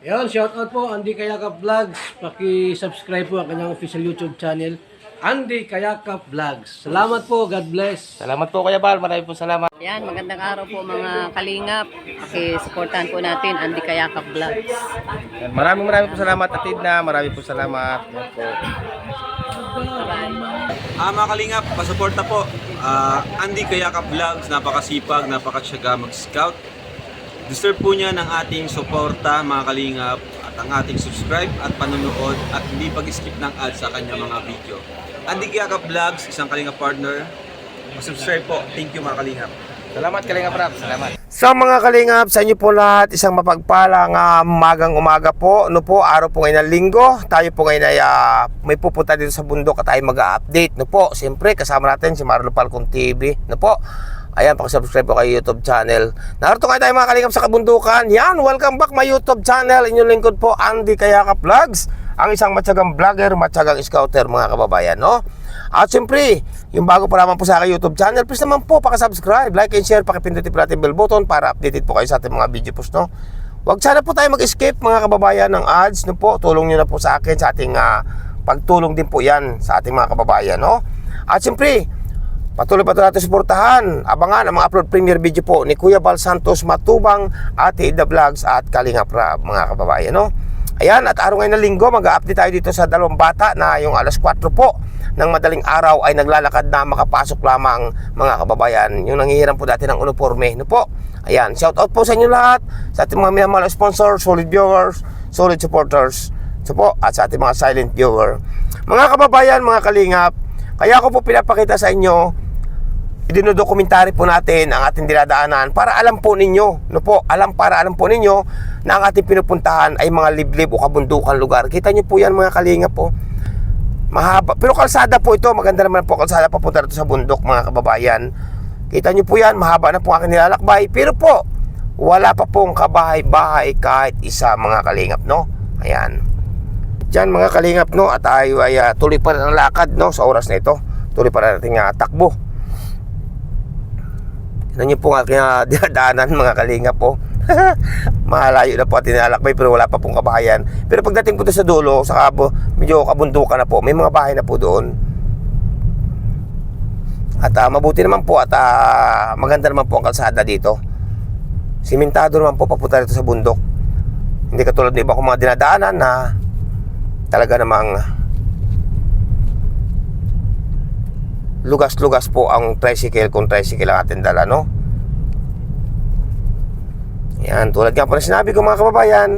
Yan, shout out po Andy Kayakap Vlogs. Paki-subscribe po ang kanyang official YouTube channel, Andy Kayakap Vlogs. Salamat po, God bless. Salamat po Kuya Bal, marami po salamat. Yan, magandang araw po mga kalingap. Pakisuportahan po natin Andy Kayakap Vlogs. Yan, Maraming maraming po salamat Atid na, marami po salamat. Yan po. Ah, mga kalingap, pasuporta po. Ah, Andy Kayakap Vlogs, napakasipag, napakasyaga mag-scout. Deserve po niya ng ating suporta, mga kalingap, at ang ating subscribe at panonood at hindi pag-skip ng ads sa kanya mga video. Andy Kayakap Vlogs, isang kalingap partner. Subscribe po. Thank you mga kalingap. Salamat Kalinga Prab, salamat. Sa mga kalingap, sa inyo po lahat, isang mapagpalang uh, magang umaga po. No po, araw po ngayon ng linggo. Tayo po ngayon ay ah, may pupunta dito sa bundok at tayo mag-update. No po, siyempre kasama natin si Marlo Falcon TV. No po, ayan, pakisubscribe po kay YouTube channel. Narito kayo tayo mga kalingap sa kabundukan. Yan, welcome back my YouTube channel. Inyong lingkod po, Andy Kayaka Vlogs. Ang isang matyagang vlogger, matyagang scouter mga kababayan, no? At siyempre, yung bago pa naman po sa aking YouTube channel, please naman po, pakasubscribe, like and share, pakipindutin po natin bell button para updated po kayo sa ating mga video post, no? Huwag sana po tayo mag-escape mga kababayan ng ads, no po? Tulong nyo na po sa akin sa ating ah, pagtulong din po yan sa ating mga kababayan, no? At siyempre, Patuloy pa natin suportahan. Abangan ang mga upload premiere video po ni Kuya Bal Santos Matubang, Ate Ida Vlogs at Kalinga Prab, mga kababayan. No? Ayan, at araw ngayon na linggo, mag-update tayo dito sa dalawang bata na yung alas 4 po ng madaling araw ay naglalakad na makapasok lamang mga kababayan. Yung nangihiram po dati ng uniforme. No po? Ayan, shout out po sa inyo lahat, sa ating mga minamahal na sponsors, solid viewers, solid supporters, so po, at sa ating mga silent viewer. Mga kababayan, mga kalingap, kaya ko po pinapakita sa inyo idinodokumentary po natin ang ating dinadaanan para alam po ninyo, no po, alam para alam po ninyo na ang ating pinupuntahan ay mga liblib o kabundukan lugar. Kita nyo po yan mga kalinga po. Mahaba. Pero kalsada po ito, maganda naman po kalsada papunta rito sa bundok mga kababayan. Kita nyo po yan, mahaba na po ang aking nilalakbay. Pero po, wala pa pong kabahay-bahay kahit isa mga kalingap, no? Ayan. Diyan mga kalingap, no? At tayo ay ah, tuloy pa rin ang lakad, no? Sa oras na ito. Tuloy pa rin ating ah, takbo. Tignan niyo po ang aking dinadaanan mga kalinga po. Mahalayo na po at tinalakbay pero wala pa pong kabahayan. Pero pagdating po sa dulo, sa kabo, medyo kabundukan na po. May mga bahay na po doon. At ah, mabuti naman po at ah, maganda naman po ang kalsada dito. Simentado naman po papunta dito sa bundok. Hindi katulad ng iba kong mga dinadaanan na talaga namang lugas-lugas po ang tricycle kung tricycle ang ating dala, no? Yan, tulad nga po na sinabi ko mga kababayan,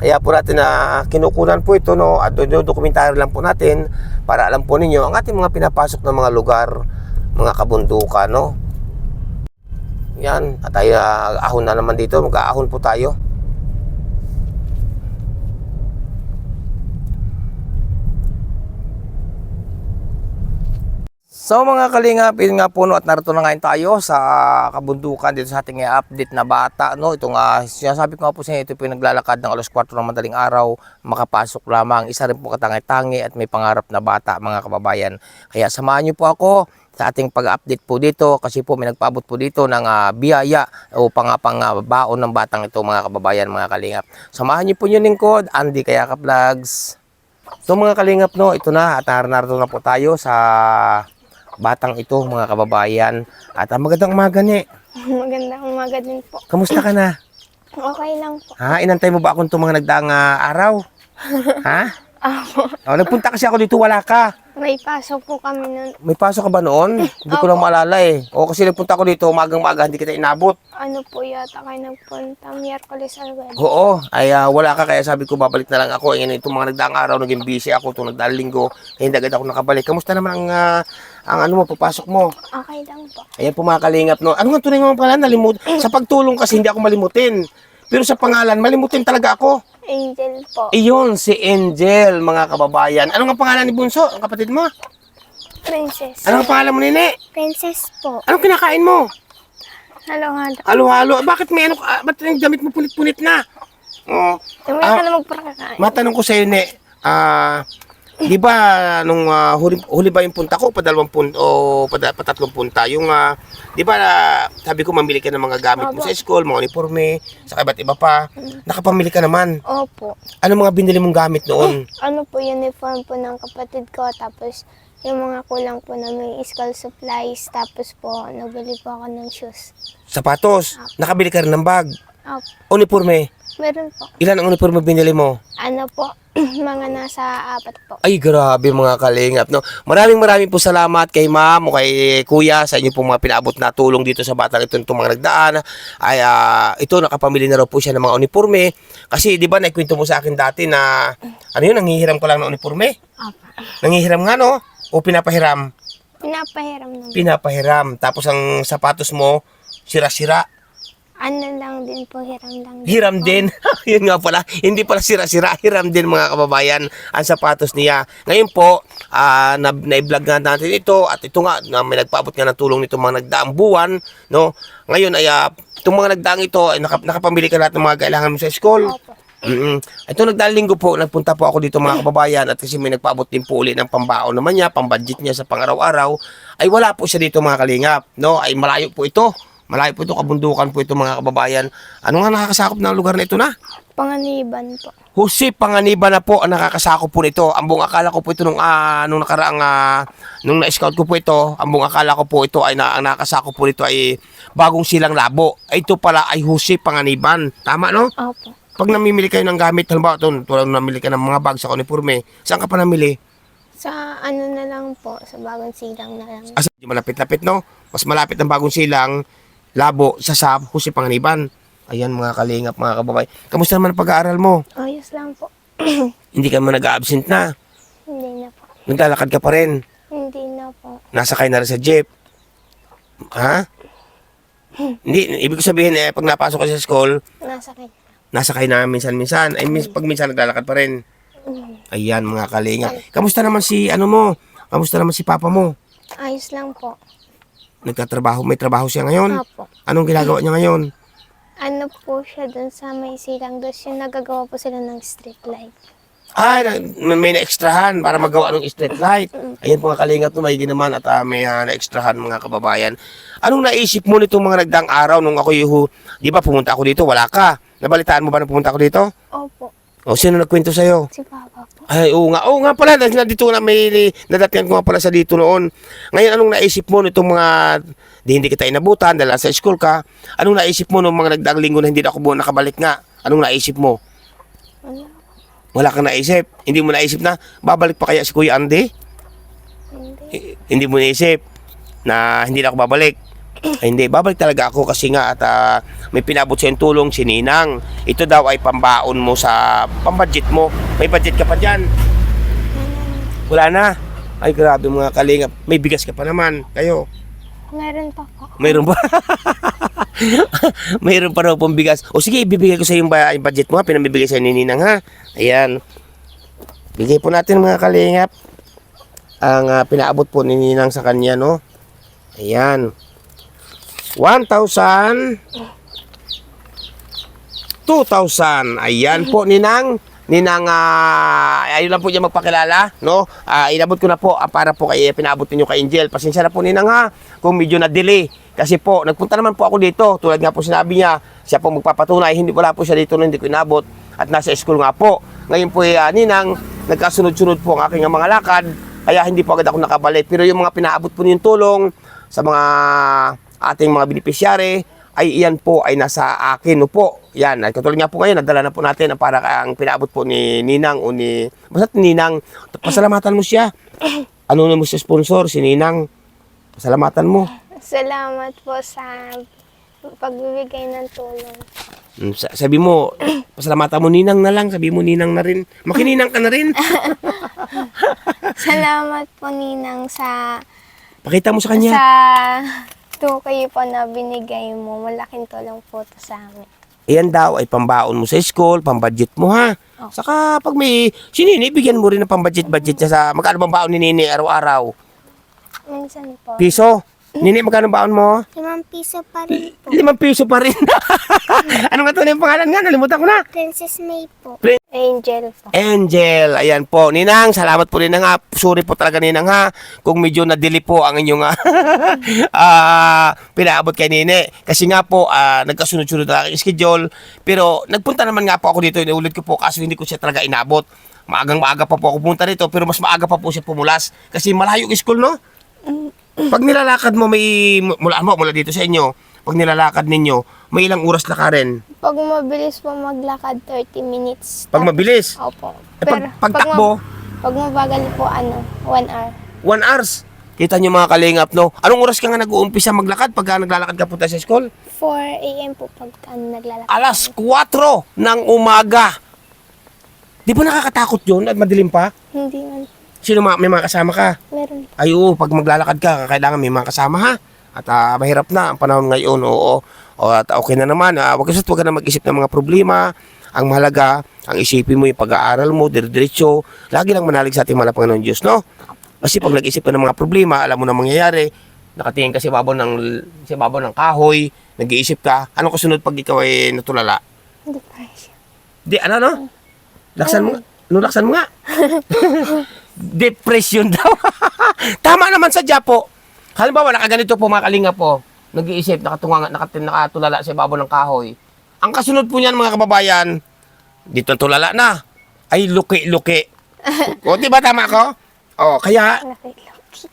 kaya po natin na kinukunan po ito, no? At dokumentaryo lang po natin para alam po ninyo ang ating mga pinapasok na mga lugar, mga kabundukan, no? Yan, at tayo ah, ahon na naman dito, mag-aahon po tayo. So mga kalingap, yun nga po no, at narito na ngayon tayo sa kabundukan dito sa ating i-update na bata. No? Itong uh, sinasabi ko nga po sa inyo, ito po yung naglalakad ng alas 4 ng madaling araw, makapasok lamang. Isa rin po katangi-tangi at may pangarap na bata mga kababayan. Kaya samahan niyo po ako sa ating pag-update po dito kasi po may nagpaabot po dito ng ah, biyaya o pangapang uh, baon ng batang ito mga kababayan, mga kalingap. Samahan niyo po yung lingkod, Andy Kayaka Vlogs. So mga kalingap no, ito na at narito na po tayo sa batang ito mga kababayan. At ang magandang umaga ni. Magandang umaga din po. Kamusta ka na? Okay lang po. Ha? Inantay mo ba akong itong mga nagdaang ah, araw? ha? Ako, Oh, nagpunta kasi ako dito, wala ka. May pasok po kami nun. May pasok ka ba noon? Hindi ko lang maalala eh. O kasi nagpunta ako dito, umagang maga, hindi kita inabot. Ano po yata kayo nagpunta? Miyerkules or Webes. Oo, ay ah, wala ka kaya sabi ko babalik na lang ako. Ngayon itong mga nagdaang araw, naging busy ako itong nagdaang linggo. Kaya hindi agad ako nakabalik. Kamusta naman ang, ah, ang ano mo, papasok mo? Okay lang po. Ayan po mga kalingap, no? Ano nga tunay mo pangalan? Nalimut. Sa pagtulong kasi hindi ako malimutin. Pero sa pangalan, malimutin talaga ako. Angel po. Iyon, si Angel, mga kababayan. Ano nga pangalan ni Bunso, ang kapatid mo? Princess. Ano nga pangalan mo, Nene? Princess po. Anong kinakain mo? Hello, halo. Halo-halo. Bakit may ano, ah, ba't yung damit mo punit-punit na? Oh, Ah. ka na magprakakain. matanong ko sa iyo, Ne. Ah, di ba nung ah, huli, huli ba yung punta ko, padalawang punta o pada, patatlong punta, yung ah, di ba ah, sabi ko mamili ka ng mga gamit mo Opo. sa school, mga uniforme, sa iba't iba pa. Nakapamili ka naman. Opo. Ano mga binili mong gamit noon? Ano po, uniform po ng kapatid ko. Tapos, yung mga kulang po namin school supplies. Tapos po, nabili po ako ng shoes. Sapatos. Nakabili ka rin ng bag. Opo. Uniforme. Meron po. Ilan ang uniforme binili mo? Ano po, mga nasa apat po. Ay, grabe mga kalingap. No? Maraming maraming po salamat kay ma'am o kay kuya sa inyo pong mga pinaabot na tulong dito sa batang ito itong mga nagdaan. Ay, ah, ito, nakapamili na raw po siya ng mga uniforme. Kasi, di ba, naikwento mo sa akin dati na, ano yun, nanghihiram ko lang ng uniforme? Opo. Nanghihiram nga, no? O pinapahiram? Pinapahiram naman. Pinapahiram. Tapos ang sapatos mo, sira-sira. Ano lang din po, hiram lang din. Hiram po. din. Yun nga pala. Hindi pala sira-sira. Hiram din mga kababayan ang sapatos niya. Ngayon po, ah, na, na-vlog nga natin ito at ito nga, na may nagpaabot nga ng tulong nito mga nagdaang buwan. No? Ngayon ay ah, itong mga nagdaang ito, ay nakap- nakapamili ka lahat ng mga kailangan mo sa school. Opo. mm Ito nagdaang linggo po, nagpunta po ako dito mga kababayan at kasi may nagpaabot din po uli ng pambaon naman niya, pambudget niya sa pangaraw-araw, ay wala po siya dito mga kalingap. No? Ay malayo po ito. Malayo po ito, kabundukan po ito mga kababayan. Ano nga nakakasakop ng lugar na ito na? Panganiban po. Jose Panganiba na po ang nakakasakop po nito. Ang buong akala ko po ito nung, ah, nung nakaraang, ah, nung na-scout ko po ito, ang buong akala ko po ito ay na, ang nakakasakop po nito ay bagong silang labo. Ito pala ay Jose Panganiban. Tama no? Opo. Pag namimili kayo ng gamit, halimbawa ito, tulad namili ka ng mga bag sa uniforme, saan ka pa namili? Sa ano na lang po, sa bagong silang na lang. Di malapit-lapit no? Mas malapit ang bagong silang, labo, sa Sab, Jose Panganiban. Ayan mga kalingap, mga kababay. Kamusta naman ang pag-aaral mo? Ayos lang po. Hindi ka man nag-absent na. Hindi na po. Naglalakad ka pa rin. Hindi na po. Nasakay na rin sa jeep. Ha? Hindi, ibig ko sabihin eh, pag napasok ka sa school, Nasa kanya. nasakay na minsan-minsan. Ay, mis- pag minsan naglalakad pa rin. Ayan, mga kalinga. Kamusta naman si, ano mo? Kamusta naman si papa mo? Ayos lang po. Nagtatrabaho, may trabaho siya ngayon? Opo. Anong ginagawa niya ngayon? Ano po siya dun sa may silang dos yung nagagawa po sila ng street light. Ah, na- may na-extrahan para magawa ng street light. Ayan mga kalingap no, may naman at ah, may ah, na-extrahan mga kababayan. Anong naisip mo nitong mga nagdaang araw nung ako yung, di ba pumunta ako dito, wala ka. Nabalitaan mo ba na pumunta ako dito? Opo. O sino nagkwento sa'yo? Si Papa po. Ay, oo nga. Oo nga pala, nandito na may nadatihan ko nga pala sa dito noon. Ngayon, anong naisip mo nitong mga, di hindi kita inabutan dahil sa school ka, anong naisip mo nung mga nagdaang linggo na hindi na ako buwan nakabalik nga? Anong naisip mo? Wala. Wala kang naisip? Hindi mo naisip na, babalik pa kaya si Kuya Andy? Hindi. Eh, Hindi mo naisip na hindi na ako babalik? Ay, hindi, babalik talaga ako kasi nga at ah, may pinabot sa tulong si Ninang. Ito daw ay pambaon mo sa pambudget mo. May budget ka pa dyan. Wala na. Ay, grabe mga kalingap. May bigas ka pa naman. Kayo, Meron pa po. mayroon ba? mayroon pa raw pong bigas. O sige, ibibigay ko sa yung, budget mo. Pinamibigay sa ni Ninang ha. Ayan. Bigay po natin mga kalingap. Ang ah, pinaabot po ni Ninang sa kanya, no? Ayan. 1,000. 2,000. Ayan po, Ninang. Ninang, ah, ayun lang po niya magpakilala, no? Ah, inabot ko na po ah, para po kay pinabot niyo kay Angel. Pasensya na po, Ninang, ha? Kung medyo na-delay. Kasi po, nagpunta naman po ako dito. Tulad nga po sinabi niya, siya po magpapatunay. Hindi wala po siya dito nung hindi ko inabot. At nasa school nga po. Ngayon po, ah, Ninang, nagkasunod-sunod po ang aking mga lakad. Kaya hindi po agad ako nakabalik. Pero yung mga pinaabot po niyong tulong sa mga ating mga beneficiary, ay iyan po ay nasa akin no po. Yan, at katulad nga po ngayon, nadala na po natin ang para ang pinaabot po ni Ninang o ni, basta Ninang, pasalamatan mo siya. Ano na mo siya sponsor, si Ninang. Pasalamatan mo. Salamat po sa pagbibigay ng tulong. Mm, sa- Sabi mo, pasalamatan mo Ninang na lang, sabi mo Ninang na rin. Makininang ka na rin. Salamat po Ninang sa Pakita mo sa kanya. sa tukay po na binigay mo. Malaking tulong po to sa amin. Iyan daw ay pambaon mo sa school, pambudget mo ha. Saka pag may si Nini, bigyan mo rin ng pambudget-budget niya sa magkano bang baon ni Nini araw-araw? Minsan po. Piso? Nini, magkano baon mo? Limang piso pa rin po. Limang piso pa rin. ano nga to yung pangalan nga? Nalimutan ko na. Princess May po. Prin- Angel po. Angel, ayan po. Ninang, salamat po Ninang ha. Sorry po talaga Ninang ha. Kung medyo nadili po ang inyong ah, ah, pinaabot kay Nene. Kasi nga po, ah, nagkasunod-sunod ang aking schedule. Pero nagpunta naman nga po ako dito. Inuulit ko po kaso hindi ko siya talaga inabot. Maagang maaga pa po ako pumunta dito pero mas maaga pa po siya pumulas. Kasi malayo yung school, no? Pag nilalakad mo, may, mula mo, mula dito sa inyo, pag nilalakad ninyo, may ilang oras lakarin. Pag mabilis po maglakad, 30 minutes. Pag mabilis, Opo. eh, pag, pag takbo, ma- pag mabagal po, ano, 1 hour. 1 hours. Kita nyo mga kalingap, no? Anong oras ka nga nag-uumpisa maglakad pagka naglalakad ka punta sa school? 4 a.m. po pag ano, naglalakad. Alas 4 ng umaga. Di ba nakakatakot yun at madilim pa? Hindi man. Sino ma- may mga kasama ka? Meron. Ay oo, pag maglalakad ka, kailangan may mga kasama ha. At ah, mahirap na ang panahon ngayon, oo. O, at okay na naman, uh, wag kasi wag ka na mag-isip ng mga problema. Ang mahalaga, ang isipin mo yung pag-aaral mo, dire-diretso. Lagi lang manalig sa ating mga Panginoon Diyos, no? Kasi pag nag-isip ka ng mga problema, alam mo na mangyayari. Nakatingin ka sa babaw ng, sa babaw ng kahoy, nag-iisip ka. Anong kasunod pag ikaw ay natulala? Depression. Di, ano, no? Laksan mo nga. Ano laksan mo nga? Depression daw. Tama naman sa Japo. Halimbawa, nakaganito po mga kalinga po. Nag-iisip, nakatunga, nakatin, nakatulala sa babo ng kahoy. Ang kasunod po niyan mga kababayan, dito tulala na, ay luki-luki. o, di ba tama ko? O, kaya,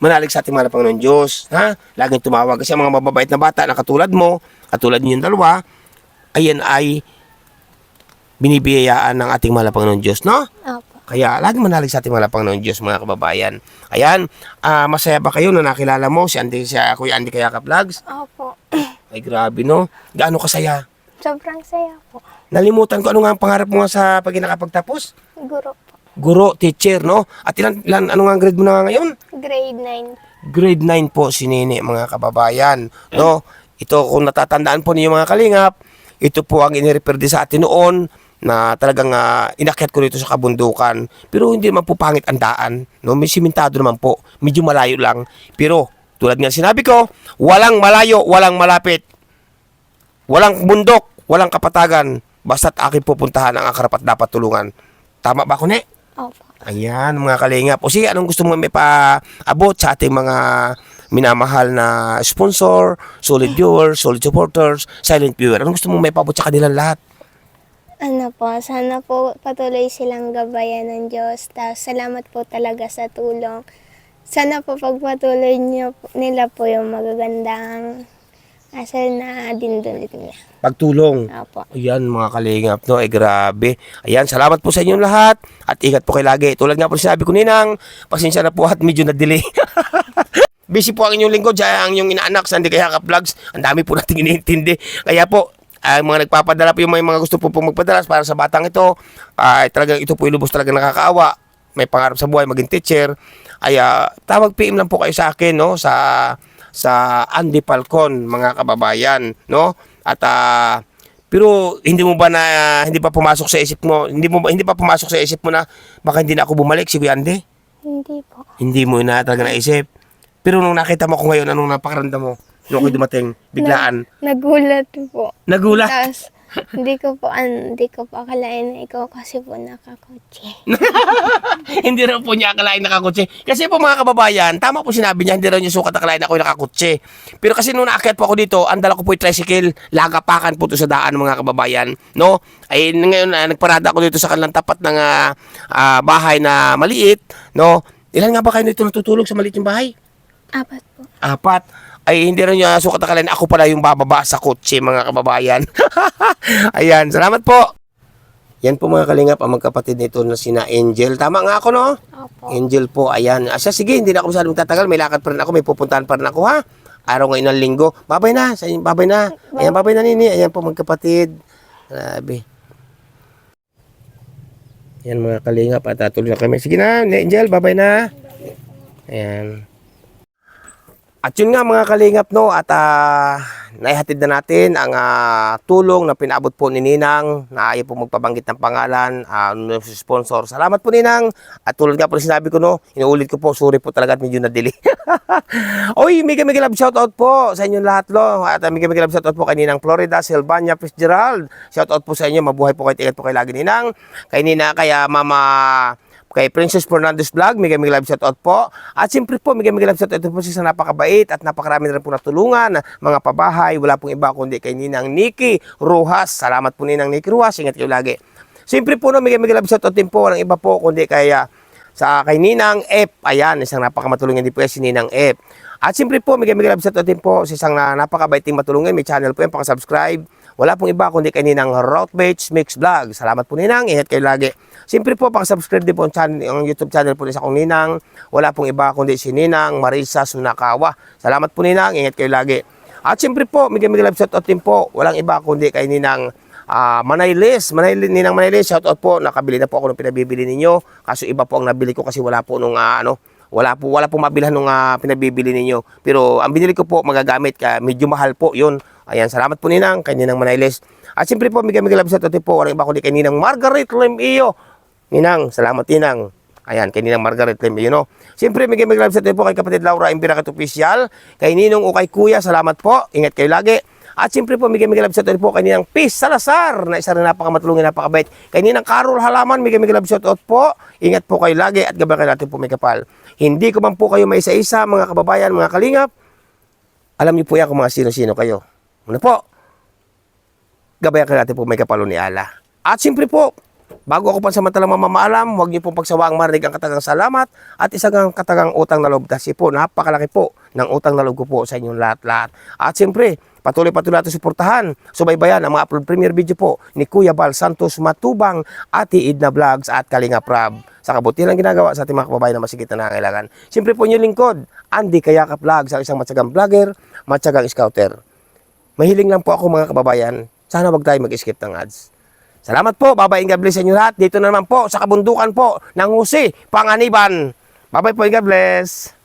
manalig sa ating mga Panginoon Diyos. Ha? Laging tumawag kasi mga mababait na bata na katulad mo, katulad ninyong dalawa, ayan ay binibiyayaan ng ating mga Panginoon Diyos, no? Opo. Kaya lagi manalig sa ating mga Panginoon Diyos, mga kababayan. Ayan, ah, masaya ba kayo na nakilala mo si Andy, si ah, Kuya Andy Kayaka Vlogs? Opo. Ay grabe, no? Gaano kasaya? Sobrang saya po. Nalimutan ko ano nga ang pangarap mo nga sa pag nakapagtapos? Guro po. Guro, teacher, no? At ilan, ilan ano nga ang grade mo na ngayon? Grade 9. grade 9 po si Nene mga kababayan no ito kung natatandaan po niyo mga kalingap ito po ang inirefer din sa atin noon na talagang uh, inakyat ko dito sa kabundukan pero hindi naman po pangit ang daan no may simentado naman po medyo malayo lang pero tulad nga sinabi ko walang malayo walang malapit walang bundok walang kapatagan basta't aking pupuntahan ang akarapat dapat tulungan tama ba ko ne? Opo. Ayan, mga kalingap. O sige, anong gusto mo may pa-abot sa ating mga minamahal na sponsor, solid viewers, solid supporters, silent viewer? Anong gusto mo may paabot sa kanilang lahat? Ano po, sana po patuloy silang gabayan ng Diyos. Tapos salamat po talaga sa tulong. Sana po pagpatuloy niyo, nila po yung magagandang asal na dindulit niya. Pagtulong. Opo. Ayan, mga kalingap, no? Ay, grabe. Ayan, salamat po sa inyong lahat. At ingat po kayo lagi. Tulad nga po sinabi ko ninang, pasensya na po at medyo na-delay. Busy po ang inyong lingkod, siya ang inyong inaanak sa Hindi Kaya Ka Vlogs. Ang dami po nating iniintindi. Kaya po, ang mga nagpapadala po yung may mga gusto po po magpadala para sa batang ito, ay talagang ito po yung lubos talaga nakakaawa. May pangarap sa buhay, maging teacher. Ay, ah, tawag PM lang po kayo sa akin, no? Sa sa Andy Falcon, mga kababayan, no? At ah, pero hindi mo ba na hindi pa pumasok sa isip mo, hindi mo ba, hindi pa pumasok sa isip mo na baka hindi na ako bumalik si Kuya Andy? Hindi po. Hindi mo na talaga naisip. Pero nung nakita mo ko ngayon, anong napakaramdam mo? Ako dumating, biglaan. Nagulat po. Nagulat. Tapos, hindi ko po, an, hindi ko po akalain na ikaw kasi po nakakotse. hindi raw po niya akalain nakakutse. Kasi po mga kababayan, tama po sinabi niya, hindi raw niya sukat akalain ako nakakutse. Pero kasi nung naakyat po ako dito, ang dala ko po yung tricycle, lagapakan po to sa daan mga kababayan. No? Ay ngayon, uh, nagparada ako dito sa kanilang tapat ng ah, ah, bahay na maliit. No? Ilan nga ba kayo dito natutulog sa maliit yung bahay? Apat po. apat ay hindi rin niya sukat akalain ako pala yung bababa sa kotse mga kababayan. Ayan, salamat po. Yan po mga kalingap ang magkapatid nito na sina Angel. Tama nga ako no? Opo. Angel po, ayan. Asa, sige, hindi na ako masyadong tatagal. May lakad pa rin ako, may pupuntahan pa rin ako ha. Araw ngayon ng linggo. Babay na, sa inyo, babay na. Ayan, babay na nini. Ayan po magkapatid. Grabe. Ayan mga kalingap at tuloy na kami. Sige na, Angel, babay na. Ayan. At yun nga mga kalingap no at ah, naihatid na natin ang ah, tulong na pinabot po ni Ninang na ayaw po magpabanggit ng pangalan, uh, sponsor. Salamat po Ninang. At tulad nga po na sinabi ko no, inuulit ko po, sorry po talaga at medyo nadili. Oy, mega mega love shoutout po sa inyong lahat lo. At uh, mega mega love shoutout po kay Ninang Florida, Silvania Fitzgerald. Shoutout po sa inyo, mabuhay po kayo, ingat po kayo lagi Ninang. Kay Nina, kaya Mama kay Princess Fernandez Vlog, mega mega love shoutout po. At siyempre po, mega mega love shoutout po sa napakabait at napakarami na rin po natulungan, mga pabahay, wala pong iba kundi kay Ninang Nikki Ruhas. Salamat po Ninang Nikki Ruhas, ingat kayo lagi. Siyempre po no, mega mega love shoutout din po, walang iba po kundi kaya sa kay Ninang F. Ayan, isang napakamatulungin din po si Ninang F. At siyempre po, mega mega love shoutout din po sa isang na, napakabaiting matulungin. May channel po yan, pakasubscribe. Wala pong iba kundi kay Ninang Routbaits Mix Vlog. Salamat po Ninang, ingat kayo lagi. Siyempre po, pakasubscribe din po ang, channel, ang YouTube channel po sa kong Ninang. Wala pong iba kundi si Ninang Marisa Sunakawa. Salamat po Ninang, ingat kayo lagi. At siyempre po, mega love shoutout din po. Walang iba kundi kay Ninang Ah, Manayles, Manayles, Ninang Manayles, shout out po. Nakabili na po ako ng pinabibili ninyo. Kaso iba po ang nabili ko kasi wala po nung ah, ano, wala po wala po mabilhan nung ah, pinabibili ninyo. Pero ang binili ko po magagamit ka, medyo mahal po 'yun. Ayan, salamat po Ninang, kay Ninang Manayles. At siyempre po, love shout out din po. Walang iba kundi kay Ninang Margaret Lemio. Ninang, salamat Ninang. Ayan, kay Ninang Margaret Lemio, no? Siyempre, love shout out din po kay kapatid Laura Imbirakat Official. Kay Ninong o kay Kuya, salamat po. Ingat kayo lagi. At siyempre po, mega love shoutout po kay Ninang Peace Salazar na isa rin napakamatulungin, napakabait. Kay Ninang Carol Halaman, mega love shoutout po. Ingat po kayo lagi at gabayan natin po may kapal. Hindi ko man po kayo may isa-isa, mga kababayan, mga kalingap. Alam niyo po yan kung mga sino-sino kayo. Ano po? Gabayan ka natin po may kapalo ni Ala. At siyempre po, bago ako pansamantalang mamamaalam, huwag niyo pong pagsawaang marinig ang katagang salamat at isang katagang utang na loob. Kasi po, napakalaki po ng utang na loob ko po sa inyong lahat-lahat. At siyempre, patuloy-patuloy natin suportahan, subaybayan ang mga upload premiere video po ni Kuya Bal Santos Matubang, Ati Idna Vlogs at Kalinga Prab. Sa kabutihan ginagawa sa ating mga kababayan na masigit na nangangailangan. Siyempre po inyong lingkod, Andy Kayaka Vlogs, ang isang matsagang vlogger, matsagang scouter. Mahiling lang po ako mga kababayan, sana wag tayo mag-skip ng ads. Salamat po, babae God bless sa inyo lahat. Dito na naman po sa kabundukan po ng Husi, Panganiban. Bye-bye po, God bless.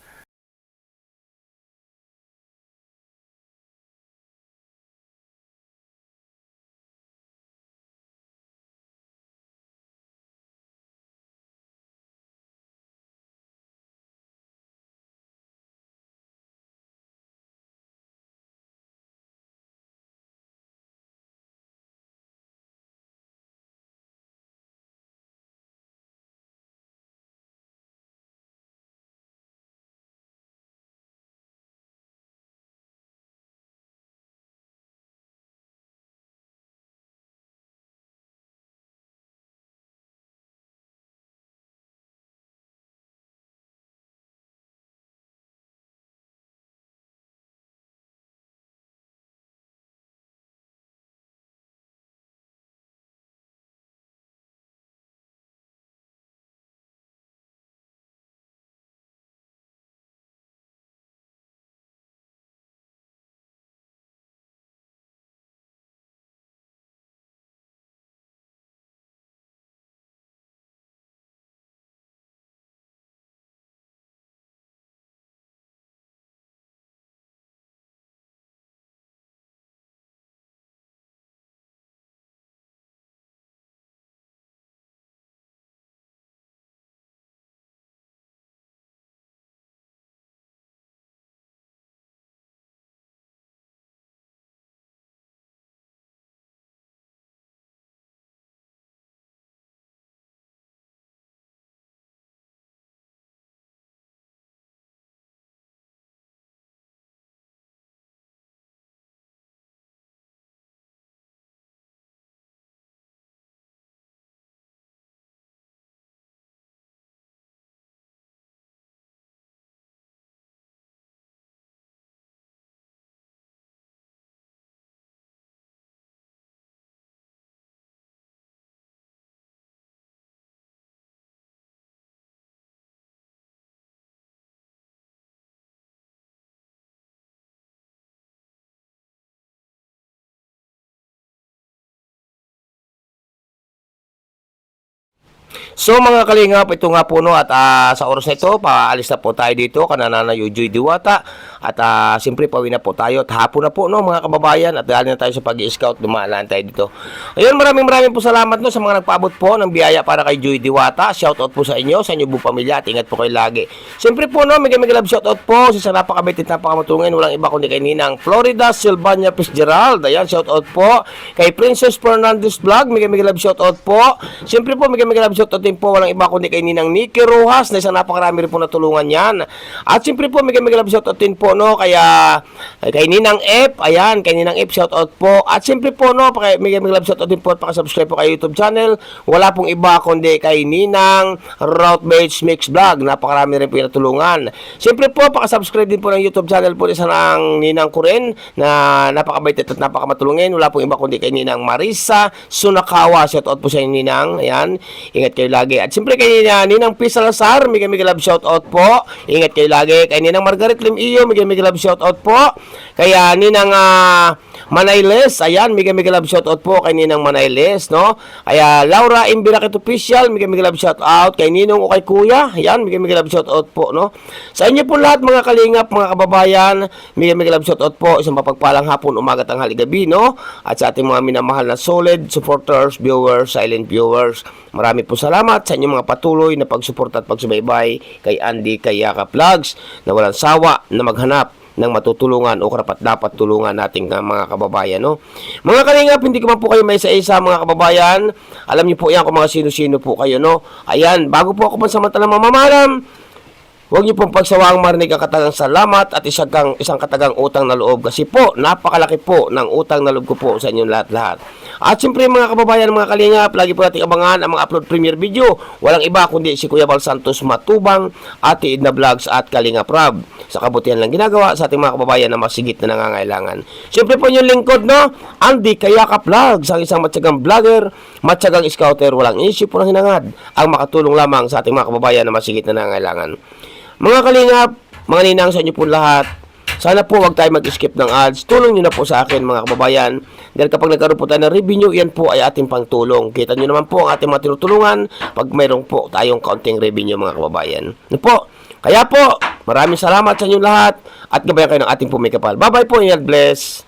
So mga kalingap, ito nga po no at ah, sa oras na ito, paalis na po tayo dito kanana na Yujoy Diwata at uh, siyempre pauwi na po tayo at hapon na po no mga kababayan at dahil na tayo sa pag-i-scout, dumaan tayo dito. Ayun, maraming maraming po salamat no sa mga nagpaabot po ng biyaya para kay Joy Diwata. Shout out po sa inyo, sa inyo buong pamilya at ingat po kayo lagi. Siyempre po no, mega mega love shout out po sa napakabitit napakamatulungin, walang iba kundi kay Ninang Florida Silvania Fitzgerald. Ayan, shout out po kay Princess Fernandez Vlog, mega mega love shout out po. Siyempre po mega mega love shout out din po walang iba kundi kay Ninang Nikki Rojas na isang napakarami rin po natulungan yan. At siyempre po mega mega love shout out din po no kaya kay Ninang F, ayan, kay Ninang F shout out po. At siyempre po no, kay mega mega love shout out din po at paka-subscribe po kay YouTube channel. Wala pong iba kundi kay Ninang Route Beach Mix Vlog. Napakarami rin po yung natulungan. Siyempre po, paka-subscribe din po ng YouTube channel po isa ng Ninang Kuren na napakabait at napakamatulungin. Wala pong iba kundi kay Ninang Marisa Sunakawa. Shout out po sa Ninang. Ayan, ingat kayo lagi. At siyempre kay Ninang, P. Salazar, mega mega love shout out po. Ingat kayo lagi. Kay Ninang Margaret Lim Iyo, mega mega love shout out po. Kaya Ninang ah, Manayles, ayan, mega mega love shout out po kay Ninang Manayles, no? Kaya Laura Imbirakit Official, mega mega love shout out kay Ninong o kay Kuya, ayan, mega mega love shout out po, no? Sa inyo po lahat mga kalingap, mga kababayan, mega mega love shout out po, isang mapagpalang hapon, umaga, tanghali, gabi, no? At sa ating mga minamahal na solid supporters, viewers, silent viewers, marami po salamat sa inyong mga patuloy na pagsuporta at pagsubaybay kay Andy Kayaka Vlogs na walang sawa na maghanap ng matutulungan o karapat dapat tulungan nating uh, mga kababayan no. Mga kalingap, hindi ko man po kayo may isa-isa mga kababayan. Alam niyo po yan kung mga sino-sino po kayo no. Ayan, bago po ako pansamantalang mamamalam, Huwag niyo pong pagsawaang marinig ang katagang salamat at isang, kang, isang katagang utang na loob kasi po, napakalaki po ng utang na loob ko po sa inyong lahat-lahat. At siyempre mga kababayan, mga kalingap, lagi po natin abangan ang mga upload premiere video. Walang iba kundi si Kuya Bal Santos Matubang, Ate Edna Vlogs at Kalingap Rob. Sa kabutihan lang ginagawa sa ating mga kababayan na masigit na nangangailangan. Siyempre po yung lingkod, no? Andy Kayaka Vlogs, ang isang matyagang vlogger, matyagang scouter, walang isip po ng hinangad, ang makatulong lamang sa ating mga kababayan na masigit na nangangailangan. Mga kalingap, mga ninang sa inyo po lahat, sana po wag tayo mag-skip ng ads. Tulong nyo na po sa akin mga kababayan. Dahil kapag nagkaroon po tayo ng revenue, yan po ay ating pangtulong. Kita nyo naman po ang ating mga tinutulungan pag mayroon po tayong kaunting revenue mga kababayan. Ano po? Kaya po, maraming salamat sa inyo lahat at gabayan kayo ng ating pumikapal. Bye-bye po and bless.